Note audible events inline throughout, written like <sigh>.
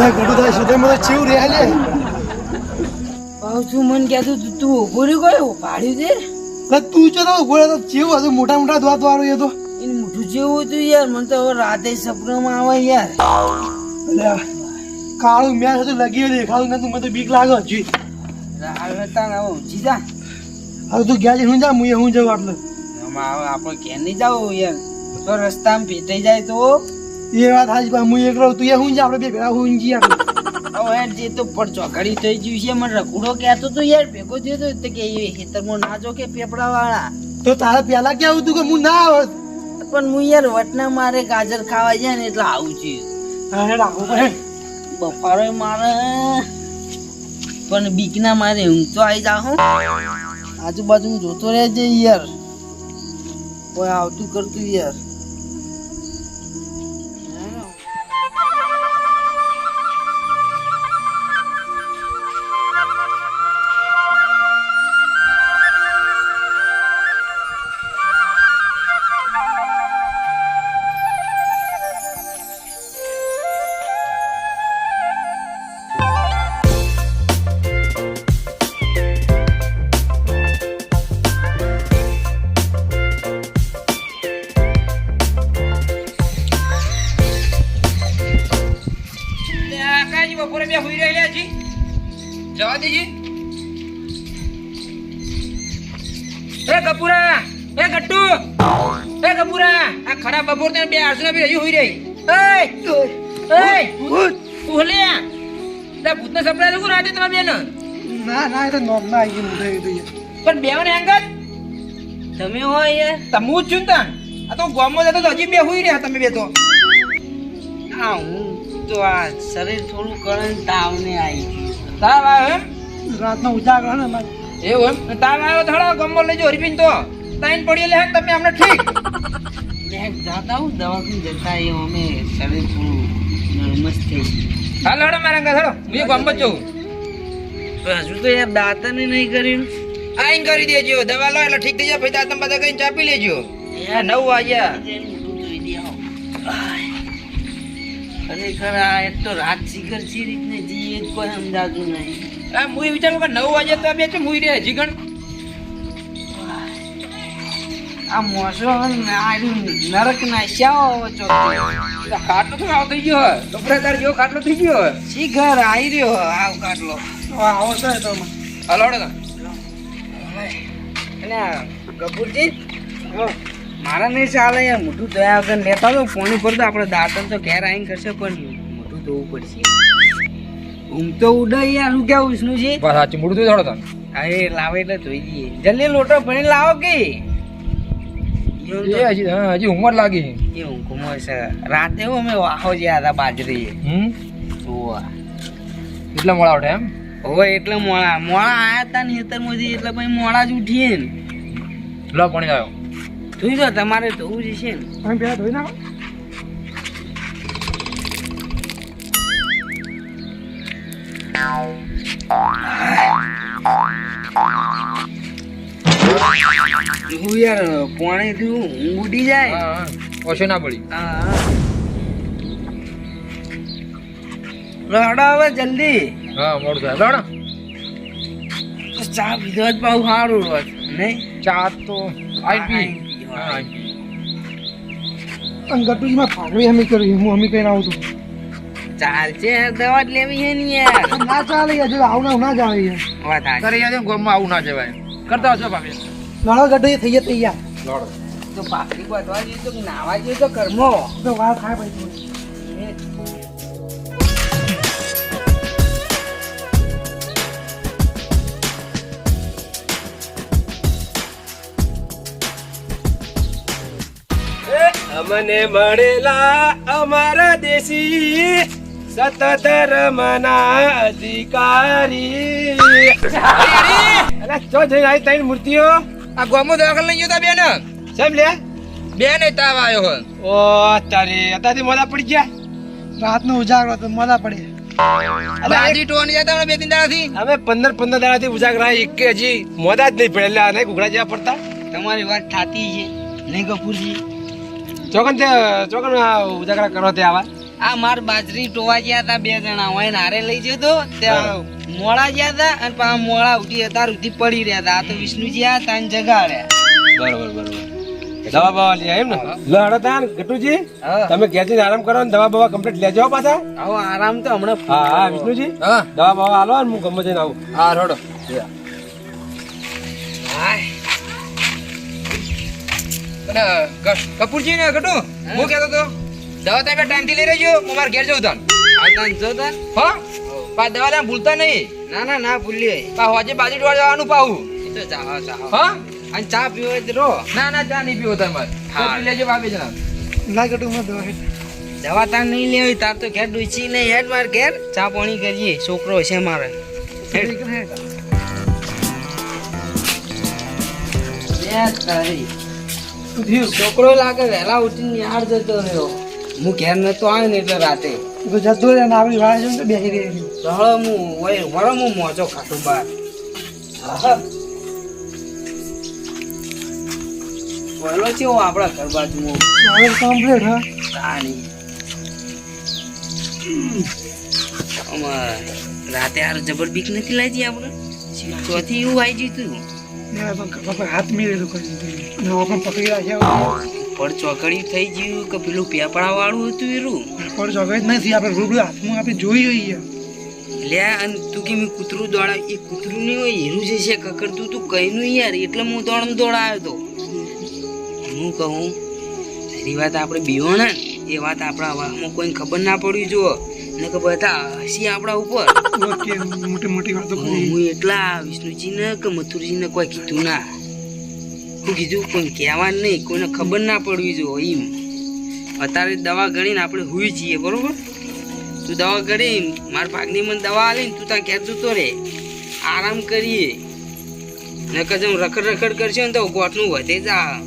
અરે ચીવ લે મન કહેતું તું તું રહ્યો ગયો? પાડ્યું લે તું ચો તો તો ચીવ હતું? મોટા મોટા દ્વાત વાળો એ તો. એને મોઢું જેવું હતું યાર? મને તો હવે રાતે સપનામાં આવે યાર. અલે કાળું મેં હતું લગી દેખાતું તું મને તો બીક લાગે હજી. તાણ હવે જા. હવે તું ગયા હું જા હું હું જવું આટલે? આપણે ક્યાં નહીં જાવ યાર. તો રસ્તામાં ભેટાઈ જાય તો. એ વાત હાજી પણ હું એકલો તું એ હું આપણે બે ભેગા હું જી આપણે. હવે જે તો પણ ચોકડી થઈ ગયું છે મને રઘુડો કહેતો તો યાર ભેગો થયો તો કે એ ખેતરમાં ના જો કે પેપડા વાળા તો તારે પેલા કેવું તું કે હું ના આવત? પણ હું યાર વટના મારે ગાજર ખાવા જાય ને એટલે આવું છું. હા પડે બફારો મારે. પણ બીક ના મારે હું તો આવી જાઉં આજુબાજુ જોતો રહેજે યાર. કોઈ આવતું કરતું યાર. એ કપૂરા એ ગટ્ટુ એ કપૂરા આ ખરાબ બપોર તને બે આરસુ બી હજી હોઈ રહી. એ એ ભૂત લે તે ભૂત ને સપડા લોકો રાતે તમારા બેન. ના ના એ તો નોમ ના આવી ગયું થઈ ગયું પણ બેવને અંગત તમે હોય એ તમુ જ છું તન. આ તો ગોમો જતો તો હજી બે હોઈ રહ્યા તમે બે તો. હા હું તો આ શરીર થોડું કરણ તાવ ને આવી તાવ આવે રાતનો ઉજાગરણ ને અમારે. એવું એમ? તાવ આવ્યો ધડા હળો લેજો લઈ તો. તાઈન પડી લે તમે અમને ઠીક. મેં જાતા હું દવાખાને જતા એ અમે શરીર થોડું નર્મસ થઈ હાલો હડો મારા અંગત હડો. હું ગામમાં જ જઉં. હજુ તો યાર દાંતને નહીં કર્યું. આઈન કરી દેજો. દવા લો એટલે ઠીક થઈ જાય. પછી દાંતમ બધા કઈ ચાપી લેજો. યાર નવ વાગ્યા. ખરેખર આ એક તો રાત શિખર સી રીતને જીએ પણ કોઈ સમજાતું નહીં. આ મુઈ વિચારું કે નવ વાગે તો બે છે મુઈ રે હજી ગણ આ મોસો નરક ના શ્યાઓ ચોથી ખાટલો તો આવ થઈ ગયો કપડાદાર જેવો ખાટલો થઈ ગયો શિખર આવી રહ્યો આવ કાટલો આવો છે તો હલોડો હાલો તો. કપૂરજી મારા નહીં ચાલે યાર મોટું દયા વગર લેતા તો પાણી ઉપર તો આપણે દાંતન તો ઘેર આવીને કરશે, પણ મોટું ધોવું પડશે. ઊંઘ તો ઉડે યાર શું કેવું વિષ્ણુ છે? બસ સાચું મૂળ તો હળો તો હા લાવે એટલે જોઈ જઈએ જલ્દી લોટો ભરીને લાવો કે? એ હજી હા હજી ઉંમર લાગી. એ ઊંઘમાં છે. રાતે હું અમે વાહો જ્યાં હતા બાજરી હમ? જોવા એટલા મોડા ઉઠે એમ? હોય એટલે મોડા. મોડા આયા હતા ને ખેતરમાંથી એટલે પછી મોડા જ ઉઠીએ ને. લો પાણી લાવ્યો જોઈ જો તમારે ધોવું જ છે ને. ધોઈ નાખો. હું યાર પાણી થી ઊંઘ ઉડી જાય. હા હા. ઓછો ના પડી રડો હવે જલ્દી. હા મોડું થાય. ચા પીધો જ બહુ સારું નહીં? ચા તો આઈ પી. હા, આઈ પી. અમે કરી હું અમે કહીને આવું છું. ચાલશે દવા જ લેવી છે ને યાર. <laughs> ના ચાલે હજુ આવું ના ના યાર. વાત સાચી. તારે યાદ ગોમમાં આવું ના જવાય. કરતા હશો ભાભી. નળો ગટુ થઈ જાય યાર નળો તો પાકડી બાંધવા જઈએ તો નાવા જઈએ તો કર્મો તો વાર થાય પછી. અમને મળેલા અમારા દેશી સતત રમના અધિકારી. અરે ચો જઈ આવી ત્રણ મૂર્તિઓ. આ ગોમો દવાખાને લઈ ગયો તા બેન. સેમ લે. બેન તાવ આવ્યો હો. ઓ તારી અત્યારથી મોડા પડી ગયા. રાતનો ઉજાગરો તો મજા પડે. આજી ટોની જતા બે ત્રણ દાડાથી. અમે પંદર પંદર દાડાથી ઉજાગરા એક હજી મોડા જ નહીં પડેલા નહીં ઘૂઘડા જેવા પડતા. તમારી વાત થાતી છે. નહીં કપૂરજી ચોકન તે ચોકન આ ઉજાગરા કરો તે આવા. આ માર બાજરી ટોવા ગયા હતા બે જણા. હોય નારે લઈ જતો તો ત્યાં મોડા ગયા હતા અને પા મોડા ઉઠી હતા ઉધી પડી રહ્યા હતા આ તો વિષ્ણુજી આ તાન જગાડ્યા. બરોબર બરોબર. દવા બવા લે એમ ને? લો હડો તાન ગટુજી તમે ઘેરથી આરામ કરો ને દવા બવા કમ્પ્લીટ લેજો પાછા. આવો આરામ તો હમણાં હા હા વિષ્ણુજી. હા. દવા બવા હાલો ને હું ગમે જઈને આવું. હા રોડો. અને કપૂરજી ને ગટુ હું. કહેતો તો? દવા તમે ટાઈમથી લઈ રહેજો હું મારા ઘેર જઉં તન. આવતા જો તન? હા? પા દવા લેવા ભૂલતા નહીં. ના ના ના ભૂલીએ. પા હોજે બાજુ ડોળ જવાનું પાવું એ તો હા જા હા. અને ચા પીવો તો રો. ના ના ચા નહીં પીવો તમારે હા. લેજો બાબે જણા ના કટું માં દવા દવા તાર નહીં લેવી તાર તો ઘેર ડૂચી નહીં. હેડ માર ઘેર. ચા પાણી કરીએ. છોકરો છે મારે. તારી. છોકરો લાગે વહેલા ઉઠીને યાર જતો રહ્યો. હું ઘેર નતો આવ્યો ને એટલે રાતે. તો જતો રહે ને આપણી વાળા જોઈને તો બેસી રહી તો હવે હું ઓય વળો હું મોજો ખાતો બાર. વહેલો કેવો આપણા ઘર બાજુ હવે કમ્પ્લીટ હા. તાણી રાતે હાર જબર બીક નથી લાગી આપણે ચોથી એવું આવી ગયું તું? મેં પણ ખભા પર હાથ મેળવેલું કરી દીધું પણ પકડી રાખ્યા પર ચોકડી થઈ ગયું કે પેલું પેપડા વાળું હતું એરું પણ ચોકડી નથી આપણે રૂબરૂ હાથમાં આપણે જોઈ જોઈએ લે અને તું કે મેં કૂતરું દોડા એ કૂતરું નહીં હોય એરું જે છે કકડતું તું કહીનું યાર? એટલે હું દોડમ દોડાયો તો. હું કહું તારી વાત આપણે બીવાણા ને? એ વાત આપણા વાહમાં કોઈને ખબર ના પડવી જો ને કે બધા હસી આપણા ઉપર. ઓકે મોટી મોટી વાતો હું એટલા વિષ્ણુજીને કે મથુરજીને કોઈ કીધું ના. હું કીધું કોઈ કહેવાનું નહીં, કોઈને ખબર ના પડવી જો, એમ. અત્યારે દવા ગણીને આપણે હોઈ જઈએ બરાબર? તું દવા ગણી મારા ભાગની મને દવા આલીને તું ત્યાં ઘેર જતો રે આરામ કરીએ. ને કે જેમ રખડ રખડ કરશે ને તો ગોઠનું વધે જા.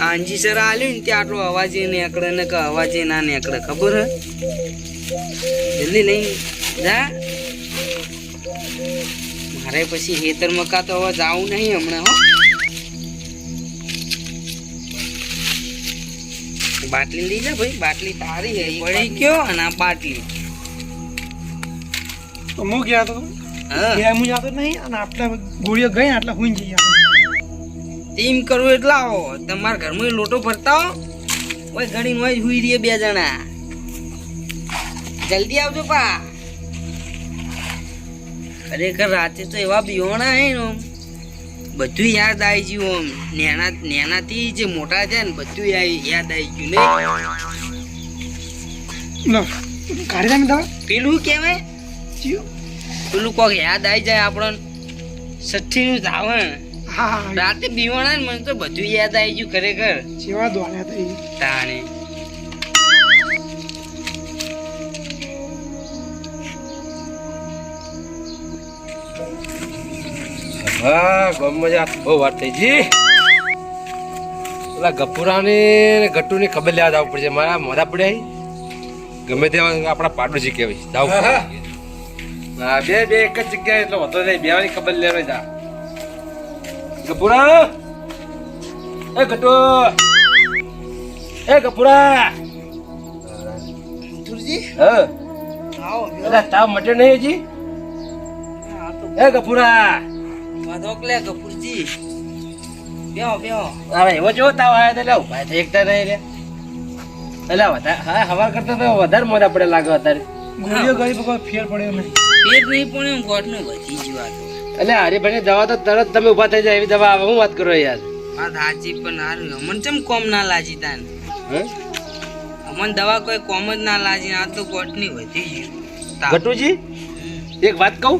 આ અંજી સર આલ્યું ને ત્યાં આટલો અવાજે નીકળે ને કે અવાજે ના નીકળે, ખબર હે? જલ્દી નહીં, જા. મારે પછી હેતર મકા તો હવે જાવું નહીં હમણાં, હો. બાટલી લઈ જા ભાઈ બાટલી તારી હે પડી ગયો અને આ બાટલી. તો હું ગયા તો? હા. ગયા જાતો નહીં અને આટલા ગોળીઓ ગઈ આટલા હુઈ જઈએ એમ કરવું એટલે આવો. તમારા ઘરમાં લોટો ભરતા હો. ઓય ઘણી હોય હુઈ રહીએ બે જણા. જલ્દી આવજો પા. ખરેખર રાતે તો એવા બિહોણા હે ને. બધું યાદ આવી ગયું આમ. નેના નેનાથી જે મોટા છે ને બધું યાદ આવી ગયું નહીં કાઢી તમે દવા. પેલું કેવાય પેલું કોક યાદ આવી જાય આપણને. સઠ્ઠીનું ધાવણ હા હા રાતે બીવાણા ને મને તો બધું યાદ આવી ગયું ખરેખર. જેવા દોડ્યા તાણે. હા ગામમાં જા બહુ વાત થઈ. જી. પેલા ગપુરાની ને ગટ્ટુની ખબર લેવા જવું પડશે. મારા મોઢા પડ્યા ગમે તે આપણા પાડોશી કહેવાય. જાવ હા બે બે એક જ જગ્યાએ એટલો વધો નહીં. બેવાની ખબર લેવા જા. ગપુરા! એ ગટુ! એ ગપુરા! હા. આવો તાવ મટે નહીં હજી? એ ગપુરા! માધોકલે કપૂરજી બેહો બેહો. હવે એવો જો તાવ આવ્યો એટલે ઊભા થઈ એકતા નહીં રે. એટલે વધારે હા હવાર કરતા તો વધારે મોડા પડે લાગે અત્યારે ગોળીઓ કોઈ ફેર પડ્યો નહીં પેટ નહીં પણ ગોઠનું વધી ગયું આ તો એટલે હરીભાઈ દવા તો તરત તમે ઊભા થઈ જાય એવી દવા આવે હું વાત કરો યાર? વાત સાચી પણ હારું અમને ચમ કોમ ના લાજી તાન? હે? અમન દવા કોઈ કોમ જ ના લાજી આ તો ગોઠની વધી ગયું. ગટુજી એક વાત કહું?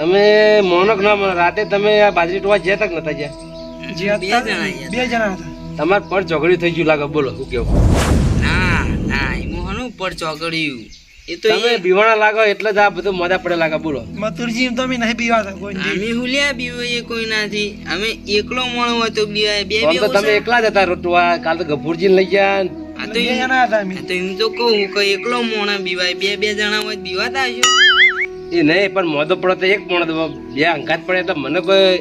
તમે મોનક ના મોનો રાતે તમે આ બાજરી ટોવા જ્યાં તક નતા ગયા બે જણા હતા. તમારે પણ ચોકડી થઈ ગયું લાગે બોલો શું કેવું? ના ના એમાં હનું ઉપર ચોકડ્યું એ તો તમે એ બીવાણા લાગો એટલે જ આ બધું મજા પડે લાગે બોલો. મથુરજી તો અમે નહીં પીવાતા કોઈ અમે હુલ્યા બીવાઈએ કોઈ નાથી. અમે એકલો મોણો હોય તો બીવાય બે બે તમે એકલા જ હતા રોટવા કાલ તો ગફુરજી લઈ ગયા. આ તો બે એમ- જણા હતા અમે. તો એમ તો કહું કે એકલો મોણા બીવાય બે બે જણા હોય બીવાતા હશો. એ નહીં પણ મોદો પડે તો એક મોણો તો બે અંઘાત પડે એટલે મને કોઈ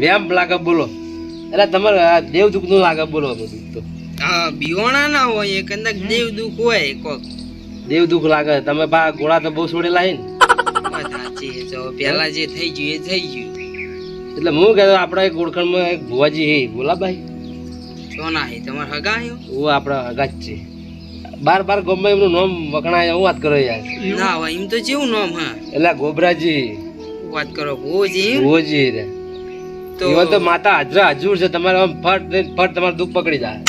વ્યામ લાગે બોલો. એટલે તમારે દેવ દુઃખનું લાગે બોલો બધું તો. હા બિહોણા ના હોય એ કંદક દેવ દુઃખ હોય કોક દેવ દુઃખ લાગે. તમે બા ગોળા તો બહુ છોડેલા હે ને. સાચી છે. જો પેલા જે થઈ ગયું એ થઈ ગયું. એટલે હું કહેતો આપણા એક ઓળખાણમાં એક ભુવાજી હે. બોલાભાઈ શું ના હે તમારે હે? ઓ આપણા અગાજ છે. બાર બાર ગમે એમનું નામ વખણાય હું વાત કરો યાર. ના હોય એમ તો જેવું નામ હા. એટલે ગોબરાજી. વાત કરો ગોજી ગોજી રે. તો એવા તો માતા હાજરા હજુર છે તમારે આમ ફટ ફટ તમારે દુઃખ પકડી જાય.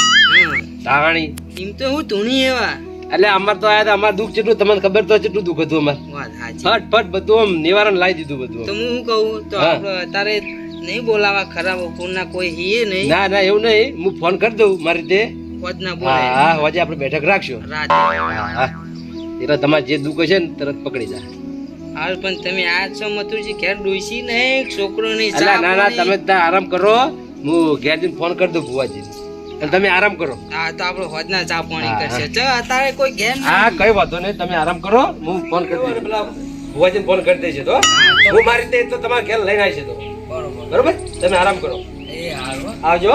તાણી એમ તો હું તુણી એવા. એટલે અમાર તો આયા અમાર દુઃખ કેટલું તમને ખબર તો કેટલું દુઃખ હતું અમાર. ફટ ફટ બધું આમ નિવારણ લાવી દીધું બધું તો હું કહું? તો તારે નહીં બોલાવા ખરાબ બપોરના કોઈ હીએ નહીં. ના ના એવું નહીં. હું ફોન કરી દઉં મારી રીતે. ખોદના હા બોલે હા આજે આપણે બેઠક રાખશું. હા. એટલે તમારે જે દુઃખ છે ને તરત પકડી જાય હાલ પણ તમે આ છો મથુરજી ઘેર ડોસી નહીં છોકરો નહીં અલા ના ના તમે ત્યાં આરામ કરો. હું ઘેર જઈને ફોન કરી દઉં ભુવાજી. અને તમે આરામ કરો. હા તો આપણે હોદના ચા પાણી કરશે. ચલ અત્યારે કોઈ ઘેર. હા કઈ વાંધો નહીં તમે આરામ કરો. હું ફોન કરી દઉં પેલા ભુવાજીને ફોન કરી દઈશ તો. હું મારી રીતે તો તમારે ઘેર લઈને આવી છે તો. બરોબર. બરોબર? તમે આરામ કરો. એ આવજો.